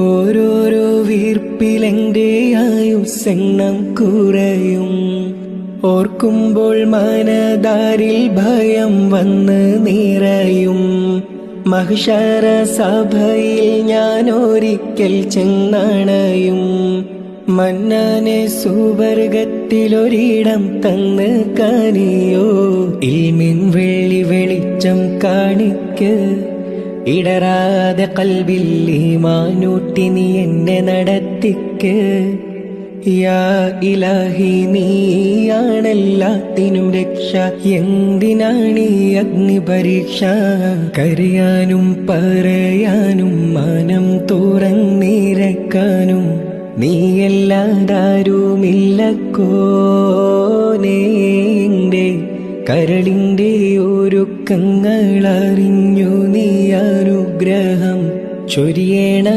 ഓരോരോ വീർപ്പിലെന്റെ ആയുസെണ്ണം കുറയും. ഓർക്കുമ്പോൾ മനദാരിൽ ഭയം വന്ന് നിറയും. മഹിഷാര സഭയിൽ ഞാൻ ഒരിക്കൽ ചെന്നണയും. മന്നാനെ സുവർഗത്തിലൊരിടം തന്ന് കാനിയോ ഇൽമിൻ വെള്ളി വെളിച്ചം കാണിക്ക്. ഇടറാതെ കൽവിൽ ഈമാനൂട്ടി നീ എന്നെ നടത്തിക്ക്. യാ ഇലാഹി നീയാണെല്ലാത്തിനും രക്ഷ. എന്തിനാണ് ഈ അഗ്നി പരീക്ഷ കരയാനും പറയാനും മാനം തുറന്നിരക്കാനും നീയല്ലാതാരുമില്ലക്കോനേന്റെ കരളിന്റെ ഒരുക്കങ്ങൾ അറിഞ്ഞു നീ അനുഗ്രഹം ചൊരിയേണ.